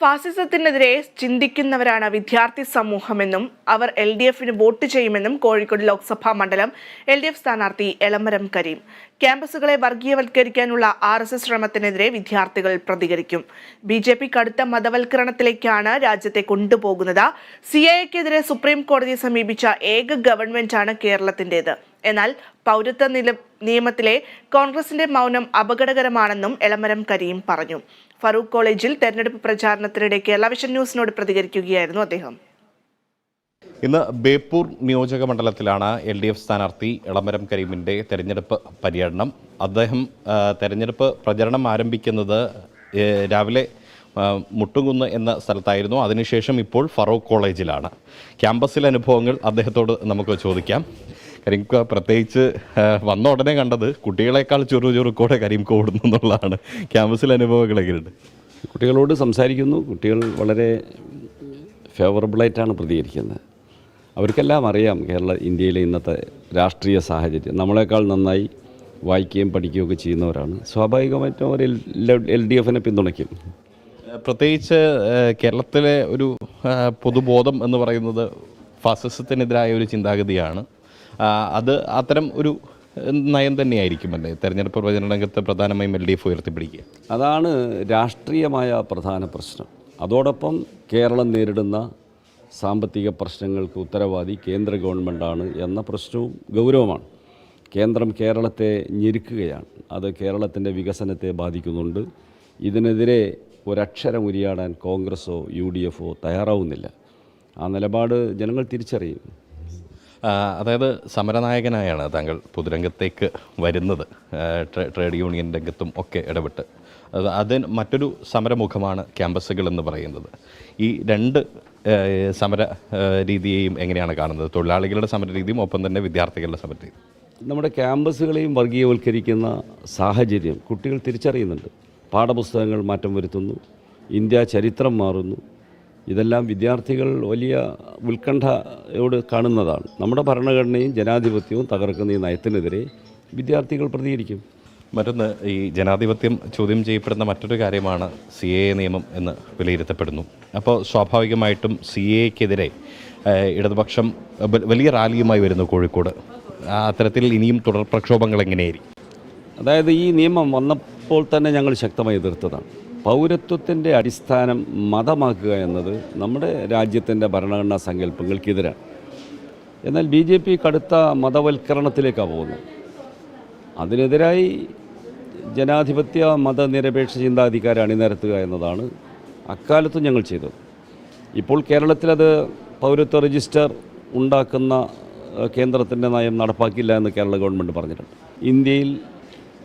ഫാസിസത്തിനെതിരെ ചിന്തിക്കുന്നവരാണ് വിദ്യാർത്ഥി സമൂഹമെന്നും അവർ എൽ ഡി എഫിന് വോട്ട് ചെയ്യുമെന്നും കോഴിക്കോട് ലോക്സഭാ മണ്ഡലം എൽ ഡി എഫ് സ്ഥാനാർത്ഥി എളമരം കരീം. ക്യാമ്പസുകളെ വർഗീയവൽക്കരിക്കാനുള്ള ആർ എസ് എസ് ശ്രമത്തിനെതിരെ വിദ്യാർത്ഥികൾ പ്രതികരിക്കും. ബി ജെ പി കടുത്ത മതവൽക്കരണത്തിലേക്കാണ് രാജ്യത്തെ കൊണ്ടുപോകുന്നത്. സി എക്കെതിരെ സുപ്രീം കോടതിയെ സമീപിച്ച ഏക ഗവൺമെന്റാണ് കേരളത്തിന്റേത് എന്നാൽ പൗരത്വ നില നിയമത്തിലെ കോൺഗ്രസിന്റെ മൗനം അപകടകരമാണെന്നും എളമരം കരീം പറഞ്ഞു. ഫറൂഖ് കോളേജിൽ തെരഞ്ഞെടുപ്പ് പ്രചാരണത്തിനിടെ കേരള വിഷൻ ന്യൂസിനോട് പ്രതികരിക്കുകയായിരുന്നു അദ്ദേഹം. ഇന്ന് ബേപ്പൂർ നിയോജക മണ്ഡലത്തിലാണ് എൽ ഡി എഫ് സ്ഥാനാർത്ഥി ഇളമരം കരീമിന്റെ തെരഞ്ഞെടുപ്പ് പര്യടനം. അദ്ദേഹം തെരഞ്ഞെടുപ്പ് പ്രചരണം ആരംഭിക്കുന്നത് രാവിലെ മുട്ടുകുന്ന് എന്ന സ്ഥലത്തായിരുന്നു. അതിനുശേഷം ഇപ്പോൾ ഫറൂഖ് കോളേജിലാണ്. ക്യാമ്പസിലെ അനുഭവങ്ങൾ അദ്ദേഹത്തോട് നമുക്ക് ചോദിക്കാം. കരീംക പ്രത്യേകിച്ച് വന്ന ഉടനെ കണ്ടത് കുട്ടികളെക്കാൾ ചുറു ചുറുക്കോടെ കരീംക ഓടുന്നു എന്നുള്ളതാണ്. ക്യാമ്പസിലെ അനുഭവങ്ങളൊക്കെ ഉണ്ട് കുട്ടികളോട് സംസാരിക്കുന്നു. കുട്ടികൾ വളരെ ഫേവറബിളായിട്ടാണ് പ്രതികരിക്കുന്നത്. അവർക്കെല്ലാം അറിയാം കേരള ഇന്ത്യയിലെ ഇന്നത്തെ രാഷ്ട്രീയ സാഹചര്യം. നമ്മളെക്കാൾ നന്നായി വായിക്കുകയും പഠിക്കുകയൊക്കെ ചെയ്യുന്നവരാണ്. സ്വാഭാവികമായിട്ടും അവർ എൽ ഡി എഫിനെ പിന്തുണയ്ക്കും. പ്രത്യേകിച്ച് കേരളത്തിലെ ഒരു പൊതുബോധം എന്ന് പറയുന്നത് ഫാസിസത്തിനെതിരായ ഒരു ചിന്താഗതിയാണ്. അത് അത്തരം ഒരു നയം തന്നെയായിരിക്കും അല്ലേ? തെരഞ്ഞെടുപ്പ് പ്രചരണ രംഗത്ത് പ്രധാനമായും എൽ ഡി എഫ് ഉയർത്തിപ്പിടിക്കുക. അതാണ് രാഷ്ട്രീയമായ പ്രധാന പ്രശ്നം. അതോടൊപ്പം കേരളം നേരിടുന്ന സാമ്പത്തിക പ്രശ്നങ്ങൾക്ക് ഉത്തരവാദി കേന്ദ്ര ഗവൺമെന്റാണ് എന്ന പ്രശ്നവും ഗൗരവമാണ്. കേന്ദ്രം കേരളത്തെ ഞെരുക്കുകയാണ്. അത് കേരളത്തിന്റെ വികസനത്തെ ബാധിക്കുന്നുണ്ട്. ഇതിനെതിരെ ഒരക്ഷരം ഉരിയാടാൻ കോൺഗ്രസോ യു ഡി എഫോ തയ്യാറാവുന്നില്ല. ആ നിലപാട് ജനങ്ങൾ തിരിച്ചറിയും. അതായത് സമരനായകനായാണ് താങ്കൾ പൊതുരംഗത്തേക്ക് വരുന്നത്. ട്രേഡ് യൂണിയൻ രംഗത്തും ഒക്കെ ഇടപെട്ട്. അത് അതിന് മറ്റൊരു സമരമുഖമാണ് ക്യാമ്പസുകൾ എന്ന് പറയുന്നത്. ഈ രണ്ട് സമര രീതിയെയും എങ്ങനെയാണ് കാണുന്നത്? തൊഴിലാളികളുടെ സമരരീതിയും ഒപ്പം തന്നെ വിദ്യാർത്ഥികളുടെ സമര രീതിയും നമ്മുടെ ക്യാമ്പസുകളെയും വർഗീയവൽക്കരിക്കുന്ന സാഹചര്യം കുട്ടികൾ തിരിച്ചറിയുന്നുണ്ട്. പാഠപുസ്തകങ്ങൾ മാറ്റം വരുത്തുന്നു. ഇന്ത്യ ചരിത്രം മാറുന്നു. ഇതെല്ലാം വിദ്യാർത്ഥികൾ വലിയ ഉത്കണ്ഠയോട് കാണുന്നതാണ്. നമ്മുടെ ഭരണഘടനയും ജനാധിപത്യവും തകർക്കുന്ന ഈ നയത്തിനെതിരെ വിദ്യാർത്ഥികൾ പ്രതികരിക്കും. മറ്റൊന്ന് ഈ ജനാധിപത്യം ചോദ്യം ചെയ്യപ്പെടുന്ന മറ്റൊരു കാര്യമാണ് സി എ നിയമം എന്ന് വിലയിരുത്തപ്പെടുന്നു. അപ്പോൾ സ്വാഭാവികമായിട്ടും സി എക്കെതിരെ ഇടതുപക്ഷം വലിയ റാലിയുമായി വരുന്നു കോഴിക്കോട്. അത്തരത്തിൽ ഇനിയും തുടർ പ്രക്ഷോഭങ്ങൾ എങ്ങനെയായിരിക്കും? അതായത് ഈ നിയമം വന്നപ്പോൾ തന്നെ ഞങ്ങൾ ശക്തമായി എതിർത്തതാണ്. പൗരത്വത്തിന്റെ അടിസ്ഥാനം മതമാക്കുക എന്നത് നമ്മുടെ രാജ്യത്തിന്റെ ഭരണഘടനാ സങ്കല്പങ്ങൾക്കെതിരാണ്. എന്നാൽ ബി ജെ പി കടുത്ത മതവൽക്കരണത്തിലേക്കാണ് പോകുന്നത്. അതിനെതിരായി ജനാധിപത്യ മതനിരപേക്ഷ ചിന്താധികാരം അണിനിരത്തുക എന്നതാണ് അക്കാലത്തും ഞങ്ങൾ ചെയ്തത്. ഇപ്പോൾ കേരളത്തിലത് പൗരത്വ രജിസ്റ്റർ ഉണ്ടാക്കുന്ന കേന്ദ്രത്തിന്റെ നയം നടപ്പാക്കില്ല എന്ന് കേരള ഗവൺമെന്റ് പറഞ്ഞിട്ടുണ്ട്. ഇന്ത്യയിൽ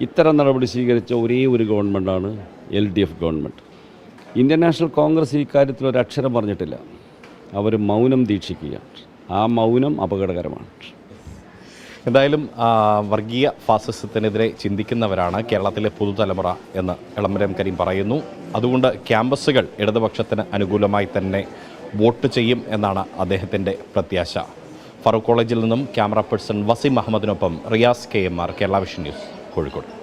ഇത്തരം നടപടി സ്വീകരിച്ച ഒരേ ഒരു ഗവൺമെന്റാണ് L D F government. Indian National Congress ഈ കാര്യത്തിൽ ഒരു അക്ഷരം പറഞ്ഞിട്ടില്ല. അവർ മൗനം ദീക്ഷിക്കുകയാണ്. ആ മൗനം അപകടകരമാണ്. എന്തായാലും വർഗീയ ഫാസിസത്തിനെതിരെ ചിന്തിക്കുന്നവരാണ് കേരളത്തിലെ പുതുതലമുറ എന്ന് എളമരം കരീം പറയുന്നു. അതുകൊണ്ട് ക്യാമ്പസുകൾ ഇടതുപക്ഷത്തിന് അനുകൂലമായി തന്നെ വോട്ട് ചെയ്യും എന്നാണ് അദ്ദേഹത്തിന്റെ പ്രത്യാശ. ഫറൂഖ് കോളേജിൽ നിന്നും camera person Waseem അഹമ്മദിനൊപ്പം Riyas K M R Kerala vision news Kozhikode.